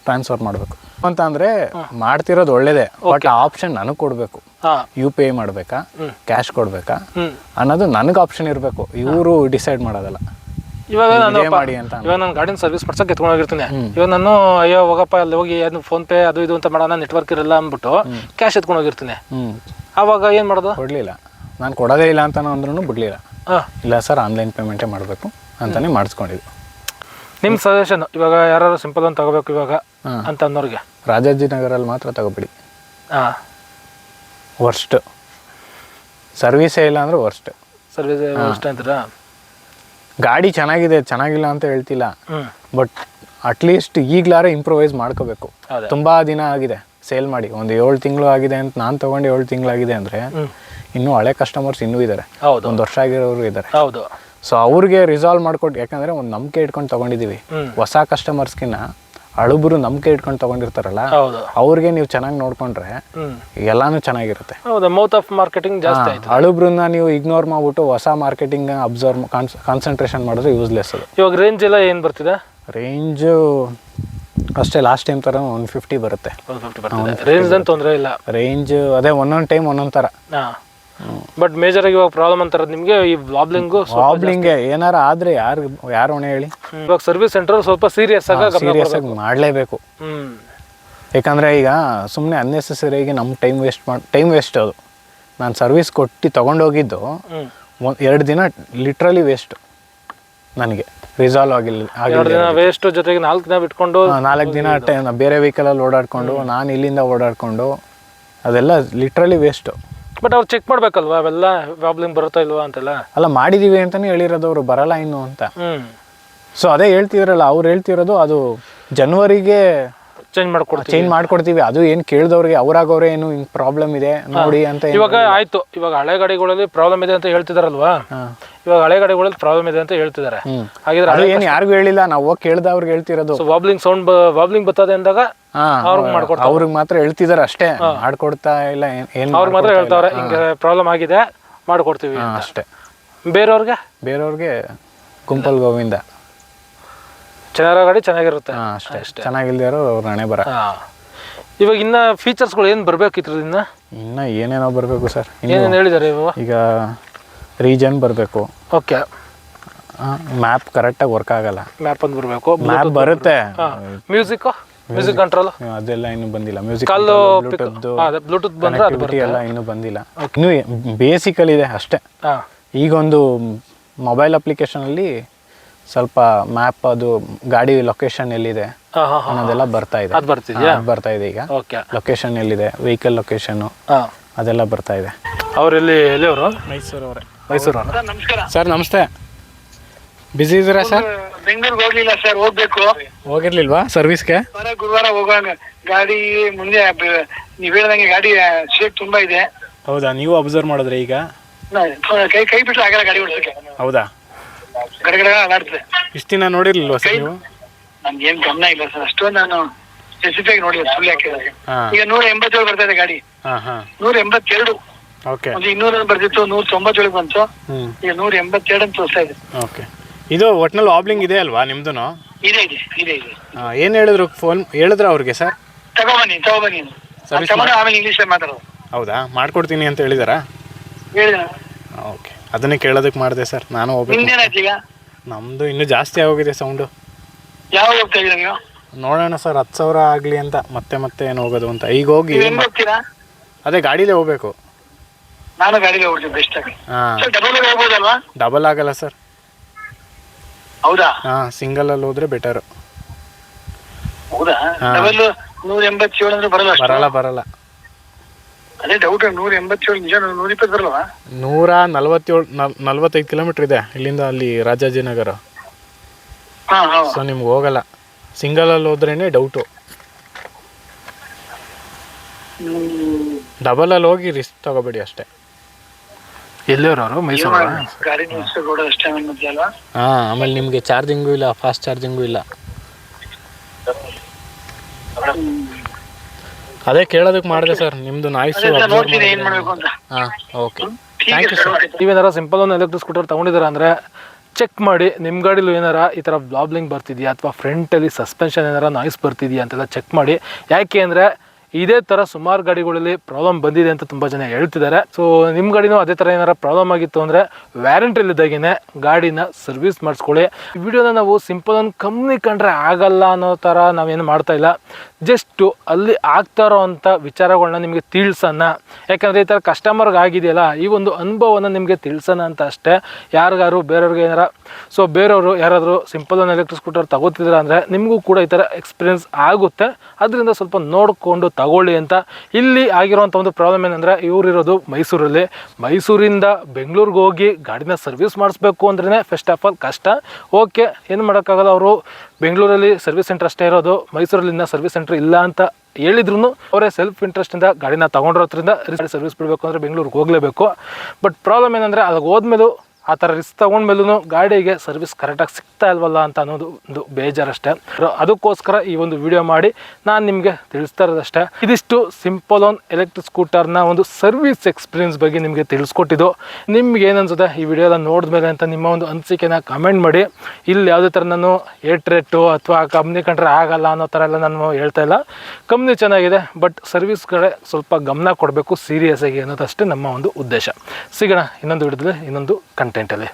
ಟ್ರಾನ್ಸ್ಫರ್ ಮಾಡಬೇಕು. ಅಂತ ಅಂದ್ರೆ ಮಾಡ್ತಿರೋದು ಒಳ್ಳೇದೇ ಬಟ್ ಆಪ್ಷನ್ ನನಗೆ ಕೊಡಬೇಕು. ಯು ಪಿ ಐ ಮಾಡಬೇಕಾ? ಕ್ಯಾಶ್ ಕೊಡಬೇಕಾ? ಅನ್ನೋದು ನನಗೆ ಆಪ್ಷನ್ ಇರಬೇಕು. ಇವರು ಡಿಸೈಡ್ ಮಾಡೋದಲ್ಲ. ಇವಾಗ ನಾನು ಮಾಡಿ ಅಂತ ಇವಾಗ ನಾನು ಗಾಡಿನ ಸರ್ವಿಸ್ ಮಾಡ್ಸಕ್ಕೆ ಎತ್ಕೊಂಡು ಹೋಗಿರ್ತೀನಿ ಇವಾಗ ನಾನು ಅಯ್ಯೋ ಹೋಗಪ್ಪ ಅಲ್ಲಿ ಹೋಗಿ ಅದು ಫೋನ್ ಪೇ ಅದು ಇದು ಅಂತ ಮಾಡೋಣ ನೆಟ್ವರ್ಕ್ ಇರಲ್ಲ ಅಂದ್ಬಿಟ್ಟು ಕ್ಯಾಶ್ ಎತ್ಕೊಂಡು ಹೋಗಿರ್ತೀನಿ ಆವಾಗ ಏನು ಮಾಡೋದು? ಕೊಡಲಿಲ್ಲ. ನಾನು ಕೊಡೋದೇ ಇಲ್ಲ ಅಂತ ಅಂದ್ರೂ ಬಿಡಲಿಲ್ಲ. ಹಾಂ ಇಲ್ಲ ಸರ್ ಆನ್ಲೈನ್ ಪೇಮೆಂಟೇ ಮಾಡಬೇಕು ಅಂತಲೇ ಮಾಡಿಸ್ಕೊಂಡಿದ್ದು. ನಿಮ್ಮ ಸಜೆಷನ್ ಇವಾಗ ಯಾರು ಸಿಂಪಲ್ ಒಂದು ತಗೋಬೇಕು ಇವಾಗ ಹಾಂ. ಅಂತ ಅನ್ನೋರಿಗೆ? ರಾಜಾಜಿನಗರಲ್ಲಿ ಮಾತ್ರ ತಗೋಬಿಡಿ. ಹಾಂ ವರ್ಸ್ಟ್ ಸರ್ವಿಸೇ ಇಲ್ಲ ಅಂದ್ರೆ ವರ್ಸ್ಟ್ ಸರ್ವಿಸ್ ವರ್ಸ್ಟ್ ಅಂತೀರಾ? ಗಾಡಿ ಚೆನ್ನಾಗಿದೆ ಚೆನ್ನಾಗಿಲ್ಲ ಅಂತ ಹೇಳ್ತಿಲ್ಲ. ಬಟ್ ಅಟ್ಲೀಸ್ಟ್ ಈಗ್ಲಾರ ಇಂಪ್ರೂವೈಸ್ ಮಾಡ್ಕೋಬೇಕು. ತುಂಬಾ ದಿನ ಆಗಿದೆ ಸೇಲ್ ಮಾಡಿ. ಒಂದು ಏಳು ತಿಂಗಳು ಆಗಿದೆ ಅಂತ ನಾನು ತಗೊಂಡು ಏಳು ತಿಂಗಳಾಗಿದೆ ಅಂದರೆ ಇನ್ನೂ ಹಳೆ ಕಸ್ಟಮರ್ಸ್ ಇನ್ನೂ ಇದ್ದಾರೆ ಹೌದು. ಒಂದು ವರ್ಷ ಆಗಿರೋರು ಇದ್ದಾರೆ ಹೌದು. ಸೊ ಅವ್ರಿಗೆ ರಿಸಾಲ್ವ್ ಮಾಡ್ಕೊಟ್ಟು ಯಾಕಂದ್ರೆ ಒಂದು ನಂಬಿಕೆ ಇಟ್ಕೊಂಡು ತಗೊಂಡಿದೀವಿ. ಹೊಸ ಕಸ್ಟಮರ್ಸ್ಗಿನ್ನ ಅಳುಬ್ರು ನಂಬಿಕೆ ಇಟ್ಕೊಂಡು ತಗೊಂಡಿರ್ತಾರಲ್ಲ ಅವ್ರಿಗೆ ನೀವು ಚೆನ್ನಾಗಿ ನೋಡ್ಕೊಂಡ್ರೆ ಎಲ್ಲಾನು ಚೆನ್ನಾಗಿರುತ್ತೆ. ಹೌದು ಮೌತ್ ಆಫ್ ಮಾರ್ಕೆಟಿಂಗ್ ಜಾಸ್ತಿ ಆಯ್ತು ಹಳುಬ್ರನ್ನ ನೀವು ಇಗ್ನೋರ್ ಮಾಡ್ಬಿಟ್ಟು ಹೊಸ ಮಾರ್ಕೆಟಿಂಗ್ ಅಬ್ಸರ್ವ್ ಕಾನ್ಸಂಟ್ರೇಷನ್ ಮಾಡಿದ್ರೆ ಯೂಸ್ಲೆಸ್ ಅದು. ಇವಾಗ ರೇಂಜ್ ಎಲ್ಲ ಏನು ಬರ್ತಿದೆ? ರೇಂಜು ಅಷ್ಟೇ ಲಾಸ್ಟ್ ಟೈಮ್ ಥರ ಒನ್ ಫಿಫ್ಟಿ ಬರುತ್ತೆ. ಒಂದು ರೇಂಜ್ ತೊಂದರೆ ಇಲ್ಲ. ರೇಂಜ್ ಅದೇ ಒಂದೊಂದು ಟೈಮ್ ಒಂದೊಂದು ಥರ ಬಟ್ ಮೇಜರ್ ಆಗಿ ಇವಾಗ ಪ್ರಾಬ್ಲಮ್ ಅಂತಾರದು ನಿಮಗೆ ಈ ವಾಬ್ಲಿಂಗ್ ಪ್ರಾಬ್ಲಿಂಗೆ ಏನಾರ ಆದ್ರೆ ಯಾರು ಯಾರು ಹೊಣೆ ಹೇಳಿ? ಇವಾಗ ಸರ್ವಿಸ್ ಸೆಂಟರ್ ಸ್ವಲ್ಪ ಸೀರಿಯಸ್ ಆಗಿ ಸೀರಿಯಸ್ ಆಗಿ ಮಾಡಲೇಬೇಕು. ಯಾಕಂದ್ರೆ ಈಗ ಸುಮ್ಮನೆ ಅನ್ನೆಸೆಸರಿಯಾಗಿ ನಮ್ಮ ಟೈಮ್ ವೇಸ್ಟ್ ಮಾಡಿ ಟೈಮ್ ವೇಸ್ಟ್ ಅದು. ನಾನು ಸರ್ವಿಸ್ ಕೊಟ್ಟು ತೊಗೊಂಡೋಗಿದ್ದು ಒಂದು ಎರಡು ದಿನ ಲಿಟ್ರಲಿ ವೇಸ್ಟ್ ನನಗೆ. ರಿಸಾಲ್ವ್ ಆಗಿಲ್ಲ ಎರಡು ಆಗಿಲ್ಲ ದಿನ ವೇಸ್ಟ್ ಜೊತೆಗೆ ನಾಲ್ಕು ದಿನ ಬಿಟ್ಕೊಂಡು ನಾಲ್ಕು ದಿನ ಬೇರೆ ವೆಹಿಕಲಲ್ಲಿ ಓಡಾಡ್ಕೊಂಡು ನಾನು ಇಲ್ಲಿಂದ ಓಡಾಡ್ಕೊಂಡು ಅದೆಲ್ಲ ಲಿಟ್ರಲಿ ವೇಸ್ಟು ಬಟ್ ಅವ್ರು ಚೆಕ್ ಮಾಡ್ಬೇಕಲ್ವಾ? ಅವೆಲ್ಲ ಪ್ರಾಬ್ಲಮ್ ಬರುತ್ತಾ ಇಲ್ವಾ ಅಂತೆಲ್ಲ? ಅಲ್ಲ ಮಾಡಿದೀವಿ ಅಂತಾನೆ ಹೇಳಿರೋದು ಅವರು ಬರಲ್ಲ ಇನ್ನು ಅಂತ. ಹ್ಮ್. ಸೊ ಅದೇ ಹೇಳ್ತಿದ್ರಲ್ಲ ಅವ್ರು ಹೇಳ್ತಿರೋದು ಅದು ಜನವರಿಗೆ ಚೇಂಜ್ ಮಾಡ್ಕೊಡ್ತೀವಿ. ಚೇಂಜ್ ಮಾಡ್ಕೊಡ್ತೀವಿ. ಅದು ಏನು ಕೇಳಿದವ್ರಿಗೆ ಅವ್ರಾಗವ್ರೆ ಏನು ಹಿಂಗೆ ಪ್ರಾಬ್ಲಮ್ ಇದೆ ನೋಡಿ ಅಂತ ಇವಾಗ ಆಯ್ತು. ಇವಾಗ ಹಳೆ ಗಾಡಿಗಳಲ್ಲಿ ಪ್ರಾಬ್ಲಮ್ ಇದೆ ಅಂತ ಹೇಳ್ತಿದಾರಲ್ವಾ? ಇವಾಗ ಹಳೆ ಗಾಡಿಗಳಲ್ಲಿ ಪ್ರಾಬ್ಲಮ್ ಇದೆ ಅಂತ ಹೇಳ್ತಿದ್ದಾರೆ ಹಾಗಿದ್ರೆ ಅದು ಏನು ಯಾರಿಗೂ ಹೇಳಿಲ್ಲ ನಾವು ಹೋಗಿ ಕೇಳ್ದವ್ರಿಗೆ ಹೇಳ್ತಿರೋದು. ವಾಬ್ಲಿಂಗ್ ಸೌಂಡ್ ವಾಬ್ಲಿಂಗ್ ಬರ್ತದೆ ಅಂದಾಗ ಅವ್ರಿಗೆ ಮಾಡ್ಕೊಡ್ತಾರೆ. ಅವ್ರಿಗೆ ಮಾತ್ರ ಹೇಳ್ತಿದಾರೆ ಅಷ್ಟೇ. ಮಾಡ್ಕೊಡ್ತಾ ಇಲ್ಲ ಏನು ಅವ್ರಿಗೆ ಮಾತ್ರ ಹೇಳ್ತಾವ್ರೆ ಹಿಂಗೆ ಪ್ರಾಬ್ಲಮ್ ಆಗಿದೆ ಮಾಡ್ಕೊಡ್ತೀವಿ ಅಷ್ಟೇ. ಬೇರೆಯವ್ರಿಗೆ? ಬೇರೆಯವ್ರಿಗೆ ಕುಂಪಲ್ ಗೋವಿಂದ. ಚೆನ್ನಾಗಿರೋ ಗಾಡಿ ಚೆನ್ನಾಗಿರುತ್ತೆ. ಹಾಂ ಅಷ್ಟೇ ಚೆನ್ನಾಗಿಲ್ದಿರೋ ಅವ್ರ ಹಣೆ ಬರ. ಹಾ. ಇವಾಗ ಇನ್ನ ಫೀಚರ್ಸ್ಗಳು ಏನು ಬರಬೇಕಿತ್ತು ಇನ್ನ? ಇನ್ನು ಏನೇನೋ ಬರಬೇಕು ಸರ್. ಏನೇನು ಹೇಳಿದ್ದಾರೆ ಇವಾಗ? ಈಗ ರೀಜನ್ ಬರಬೇಕು. ಓಕೆ ಮ್ಯಾಪ್ ಕರೆಕ್ಟಾಗಿ ವರ್ಕ್ ಆಗಲ್ಲ. ಮ್ಯಾಪ್ ಒಂದು ಬರಬೇಕು. ಮ್ಯಾಪ್ ಬರುತ್ತೆ. ಮ್ಯೂಸಿಕ್ ಮ್ಯೂಸಿಕ್ ಕಂಟ್ರೋಲ್ ಅದೆಲ್ಲ ಇನ್ನೂ ಬಂದಿಲ್ಲ. ಮ್ಯೂಸಿಕ್ ಕಾಲು ಬ್ಲೂಟೂತ್ ಬಂದ್ರೆ ಅದು ಎಲ್ಲ ಇನ್ನೂ ಬಂದಿಲ್ಲ. ಇನ್ನೂ ಬೇಸಿಕಲ್ ಇದೆ ಅಷ್ಟೇ. ಈಗ ಒಂದು ಮೊಬೈಲ್ ಅಪ್ಲಿಕೇಶನಲ್ಲಿ ಸ್ವಲ್ಪ ಮ್ಯಾಪ್ ಅದು ಗಾಡಿ ಲೊಕೇಶನ್ ಎಲ್ಲಿದೆ ಅನ್ನೋದೆಲ್ಲ ಬರ್ತಾ ಇದೆ. ಅದು ಬರ್ತಿದ್ಯಾ? ಅದ್ ಬರ್ತಾ ಇದೆ ಈಗ. ಓಕೆ ಲೊಕೇಶನ್ ಎಲ್ಲಿದೆ? ವೆಹಿಕಲ್ ಲೊಕೇಶನ್ ಹಾಂ. ಅದೆಲ್ಲ ಬರ್ತಾ ಇದೆ. ಅವರೆಲ್ಲಿ ಇಲ್ಲಿ ಅವರು? ಮೈಸೂರು ಅವರೇ. ಮೈಸೂರು ನಮಸ್ಕಾರ. ಸರ್ ನಮಸ್ತೆ. ಬಿಸಿ ಇದ್ದೀರಾ ಸರ್? ಬೆಂಗಳೂರಿಗೆ ಹೋಗ್ಲಿಲ್ಲ ಸರ್ ಹೋಗ್ಬೇಕು. ಹೋಗಿರ್ಲಿಲ್ವಾ ಸರ್ವಿಸ್ಗೆ? ಬರ ಗುರುವಾರ ಹೋಗೋಣ. ಗಾಡಿ ಮುಂದೆ ಬ- ನೀವ್ ಹೇಳ್ದಂಗೆ ಗಾಡಿ ಶೇಕ್ ತುಂಬಾ ಇದೆ. ಹೌದಾ? ನೀವು ಅಬ್ಸರ್ವ್ ಮಾಡಿದ್ರೆ ಈಗ? ನಾ- ಕೈ ಕೈ ಬಿಟ್ರೆ ಆಗಲ್ಲ ಗಾಡಿ ಓಡಿಸಕ್ಕೆ. ಹೌದಾ? ಗಡಗಡ ಅಲಾಡ್ತದೆ ಇಷ್ಟು ದಿನ ನೋಡಿರ್ಲಿಲ್ವಾ ಸರ್ ನೀವು? ಏನ್ ಗಮನ ಇಲ್ಲ ಸರ್. ಅಷ್ಟೊಂದು ನಾನು ಸ್ಪೆಸಿಫಿಕ್ ನೋಡಿಲ್ಲ ಸುಳ್ಳು ಯಾಕೆ ಹಾಂ. ಈಗ ನೂರ ಎಂಬತ್ತೇಳು ಬರ್ತಾ ಇದೆ ಗಾಡಿ. ಹಾಂ ಹಾಂ. ನೂರ ಎಂಬತ್ತೆರಡು. ಓಕೆ. ಒಂದು ಇನ್ನೂರ ಬರ್ತಿತ್ತು ನೂರ ತೊಂಬತ್ತೇಳು ಬಂತು. ಹ್ಞೂ ಈಗ ನೂರ ಎಂಬತ್ತೆರಡು ಅಂತ ತೋರಿಸ್ತಾ ಇದೆ. ಓಕೆ. ಇದು ಒಟ್ನಲ್ಲಿ ಆಬ್ಲಿಂಗ್ ಇದೆ ಅಲ್ವಾ ನಿಮ್ದು ಇದೆ ಇದೆ ಇದೆ ಇದೆ. ಏನು ಹೇಳಿದ್ರು ಫೋನ್ ಹೇಳಿದ್ರು ಅವ್ರಿಗೆ ಸರ್? ತಗೊಬನ್ನಿ ತಗೊಬನ್ನಿ. ಸರ್ ಆಮೇಲೆ ಇಂಗ್ಲೀಷಲ್ಲಿ ಮಾತಾಡೋದು. ಹೌದಾ? ಮಾಡ್ಕೊಡ್ತೀನಿ ಅಂತ ಹೇಳಿದಾರಾ? ಹೇಳಿದ ಓಕೆ. ಅದನ್ನೇ ಕೇಳೋದಕ್ಕೆ ಮಾಡಿದೆ ಸರ್. ನಾನು ಹೋಗ್ಬೇಕು. ನಿಮ್ದೇನಾಯ್ತು ಈಗ? ನಮ್ಮದು ಇನ್ನೂ ಜಾಸ್ತಿ ಆಗೋಗಿದೆ ಸೌಂಡು. ಯಾವಾಗ ಹೋಗ್ತಾ ಇದ್ದೀರಾ ನೀವು? ನೋಡೋಣ ಸರ್ ಹತ್ತು ಸಾವಿರ ಆಗಲಿ ಅಂತ ಮತ್ತೆ ಮತ್ತೆ ಏನು ಹೋಗೋದು ಅಂತ. ಈಗ ಹೋಗಿ ನೀವು ಹೆಂಗ್ ಹೋಗ್ತೀರಾ? ಅದೇ ಗಾಡೀಲೇ ಹೋಗ್ಬೇಕು. ನಾನು ಗಾಡಿಗೆ ಹೋಗ್ತೀನಿ ಬೆಸ್ಟ್ ಆಗಿ ಹಾಂ. ಸರ್ ಡಬಲ್ ಹೋಗ್ಬೋದಲ್ವಾ? ಡಬಲ್ ಆಗಲ್ಲ ಸರ್. ಹೌದಾ? ಹಾಂ ಸಿಂಗಲಲ್ಲಿ ಹೋದ್ರೆ ಬೆಟರ್ ಹೌದಾ? ಹಾ. ಡಬಲ್ ನೂರ ಎಂಬತ್ತೇಳು ಅಂದ್ರೆ ಬರಲ್ಲ ಅಷ್ಟು? ಬರಲ್ಲ ಬರಲ್ಲ. ಅದೇ ಡೌಟ್ ನೂರ ಎಂಬತ್ತೇಳು ನಿಜ ನೂರ ಇಪ್ಪತ್ತು ಬರಲ್ವಾ ನೂರ ನಲ್ವತ್ತೇಳು ನಲ್ ನಲ್ವತ್ತೈದು ಕಿಲೋಮೀಟ್ರ್ ಇದೆ ಇಲ್ಲಿಂದ ಅಲ್ಲಿ ರಾಜಾಜಿನಗರ ಹಾ ಹಾ. ಸೊ ನಿಮ್ಗೆ ಹೋಗಲ್ಲ. ಸಿಂಗಲಲ್ಲಿ ಹೋದ್ರೇ ಡೌಟು ಡಬಲ್ ಡಬಲಲ್ಲಿ ಹೋಗಿ ರಿಸ್ಕ್ ತಗೋಬೇಡಿ ಅಷ್ಟೇ. ಎಲ್ಲಿರೋರು? ಮೈಸೂರು? ಗಾಡಿ ಅಷ್ಟೇ ಮತ್ತೆ ಅಲ್ವಾ? ಹಾಂ ಆಮೇಲೆ ನಿಮಗೆ ಚಾರ್ಜಿಂಗು ಇಲ್ಲ ಫಾಸ್ಟ್ ಚಾರ್ಜಿಂಗು ಇಲ್ಲ. ಅದೇ ಕೇಳೋದಕ್ಕೆ ಮಾಡಿದೆ ಸರ್ ನಿಮ್ಮದು ನಾಯ್ಸ್ ಏನು ಓಕೆ ಥ್ಯಾಂಕ್ ಯು ಸರ್ ನೀವೇನಾರ ಸಿಂಪಲ್ ಒಂದು ಎಲೆಕ್ಟ್ರಿಕ್ ಸ್ಕೂಟರ್ ತೊಗೊಂಡಿದ್ದೀರಾ ಅಂದ್ರೆ ಚೆಕ್ ಮಾಡಿ ನಿಮ್ಮ ಗಾಡಿಲು ಏನಾರ ಈ ಥರ ಬ್ಲಾಬ್ಲಿಂಗ್ ಬರ್ತಿದೆಯಾ ಅಥವಾ ಫ್ರಂಟಲ್ಲಿ ಸಸ್ಪೆನ್ಷನ್ ಏನಾರ ನಾಯ್ಸ್ ಬರ್ತಿದೆಯಾ ಅಂತೆಲ್ಲ ಚೆಕ್ ಮಾಡಿ. ಯಾಕೆ ಅಂದರೆ ಇದೇ ಥರ ಸುಮಾರು ಗಾಡಿಗಳಲ್ಲಿ ಪ್ರಾಬ್ಲಮ್ ಬಂದಿದೆ ಅಂತ ತುಂಬ ಜನ ಹೇಳ್ತಿದ್ದಾರೆ. ಸೊ ನಿಮ್ಮ ಗಾಡಿನೂ ಅದೇ ಥರ ಏನಾರ ಪ್ರಾಬ್ಲಮ್ ಆಗಿತ್ತು ಅಂದರೆ ವ್ಯಾರಂಟಿಲಿದ್ದಾಗೇ ಗಾಡಿನ ಸರ್ವಿಸ್ ಮಾಡಿಸ್ಕೊಳ್ಳಿ. ವಿಡಿಯೋನ ನಾವು ಸಿಂಪಲ್ ಒಂದು ಕಮ್ಮಿ ಕಂಡ್ರೆ ಆಗಲ್ಲ ಅನ್ನೋ ಥರ ನಾವೇನು ಮಾಡ್ತಾ ಇಲ್ಲ. ಜಸ್ಟು ಅಲ್ಲಿ ಆಗ್ತಾ ಇರೋವಂಥ ವಿಚಾರಗಳನ್ನ ನಿಮಗೆ ತಿಳಿಸೋಣ. ಯಾಕಂದರೆ ಈ ಥರ ಕಸ್ಟಮರ್ಗೆ ಆಗಿದೆಯಲ್ಲ, ಈ ಒಂದು ಅನುಭವನ ನಿಮಗೆ ತಿಳಿಸೋಣ ಅಂತ ಅಷ್ಟೇ. ಯಾರಿಗಾರು ಬೇರೆಯವ್ರಿಗೆ ಏನಾರ ಸೊ ಬೇರೆಯವರು ಯಾರಾದರೂ ಸಿಂಪಲ್ ಒಂದು ಎಲೆಕ್ಟ್ರಿಕ್ ಸ್ಕೂಟರ್ ತಗೋತಿದ್ರ ಅಂದರೆ ನಿಮಗೂ ಕೂಡ ಈ ಥರ ಎಕ್ಸ್ಪೀರಿಯನ್ಸ್ ಆಗುತ್ತೆ. ಅದರಿಂದ ಸ್ವಲ್ಪ ನೋಡಿಕೊಂಡು ತಗೊಳ್ಳಿ ಅಂತ ಇಲ್ಲಿ ಆಗಿರುವಂಥ ಒಂದು ಪ್ರಾಬ್ಲಮ್ ಏನಂದರೆ ಇವರಿರೋದು ಮೈಸೂರಲ್ಲಿ. ಮೈಸೂರಿಂದ ಬೆಂಗಳೂರಿಗೆ ಹೋಗಿ ಗಾಡಿನ ಸರ್ವಿಸ್ ಮಾಡಿಸ್ಬೇಕು ಅಂದ್ರೆ ಫಸ್ಟ್ ಆಫ್ ಆಲ್ ಕಷ್ಟ. ಓಕೆ ಏನು ಮಾಡೋಕ್ಕಾಗಲ್ಲ ಅವರು? ಬೆಂಗಳೂರಲ್ಲಿ ಸರ್ವಿಸ್ ಸೆಂಟರ್ ಅಷ್ಟೇ ಇರೋದು. ಮೈಸೂರಲ್ಲಿ ಸರ್ವಿಸ್ ಸೆಂಟರ್ ಇಲ್ಲ ಅಂತ ಹೇಳಿದ್ರು ಅವರೇ ಸೆಲ್ಫ್ ಇಂಟ್ರೆಸ್ಟಿಂದ ಗಾಡಿನ ತೊಗೊಂಡಿರೋದ್ರಿಂದ ಸರ್ವಿಸ್ ಬಿಡಬೇಕು ಅಂದರೆ ಬೆಂಗಳೂರಿಗೆ ಹೋಗಲೇಬೇಕು. ಬಟ್ ಪ್ರಾಬ್ಲಮ್ ಏನಂದರೆ ಅದಕ್ಕೆ ಹೋದ್ಮೇಲೂ ಆ ಥರ ರಿಸ್ಕ್ ತೊಗೊಂಡ್ಮೇಲೂ ಗಾಡಿಗೆ ಸರ್ವಿಸ್ ಕರೆಕ್ಟಾಗಿ ಸಿಗ್ತಾ ಇಲ್ವಲ್ಲ ಅಂತ ಅನ್ನೋದು ಒಂದು ಬೇಜಾರಷ್ಟೇ. ಅದಕ್ಕೋಸ್ಕರ ಈ ಒಂದು ವಿಡಿಯೋ ಮಾಡಿ ನಾನು ನಿಮಗೆ ತಿಳಿಸ್ತಾ ಇರೋದಷ್ಟೇ. ಇದಿಷ್ಟು ಸಿಂಪಲ್ ಆನ್ ಎಲೆಕ್ಟ್ರಿಕ್ ಸ್ಕೂಟರ್ನ ಒಂದು ಸರ್ವಿಸ್ ಎಕ್ಸ್ಪೀರಿಯನ್ಸ್ ಬಗ್ಗೆ ನಿಮಗೆ ತಿಳಿಸ್ಕೊಟ್ಟಿದ್ದು. ನಿಮ್ಗೆ ಏನನ್ಸುತ್ತೆ ಈ ಈ ವಿಡಿಯೋನ ನೋಡಿದ್ಮೇಲೆ ಅಂತ ನಿಮ್ಮ ಒಂದು ಅನಿಸಿಕೆನ ಕಮೆಂಟ್ ಮಾಡಿ. ಇಲ್ಲಿ ಯಾವುದೇ ಥರ ನಾನು ಏಟ್ ರೇಟು ಅಥವಾ ಕಂಪ್ನಿ ಕಂಡ್ರೆ ಆಗಲ್ಲ ಅನ್ನೋ ಥರ ಎಲ್ಲ ನಾನು ಹೇಳ್ತಾ ಇಲ್ಲ. ಕಂಪ್ನಿ ಚೆನ್ನಾಗಿದೆ ಬಟ್ ಸರ್ವಿಸ್ ಕಡೆ ಸ್ವಲ್ಪ ಗಮನ ಕೊಡಬೇಕು ಸೀರಿಯಸ್ ಆಗಿ ಅನ್ನೋದಷ್ಟೇ ನಮ್ಮ ಒಂದು ಉದ್ದೇಶ. ಸಿಗೋಣ ಇನ್ನೊಂದು ವಿಡಿಯೋದಲ್ಲಿ ಇನ್ನೊಂದು ಕಂಟೆಂಟಲ್ಲಿ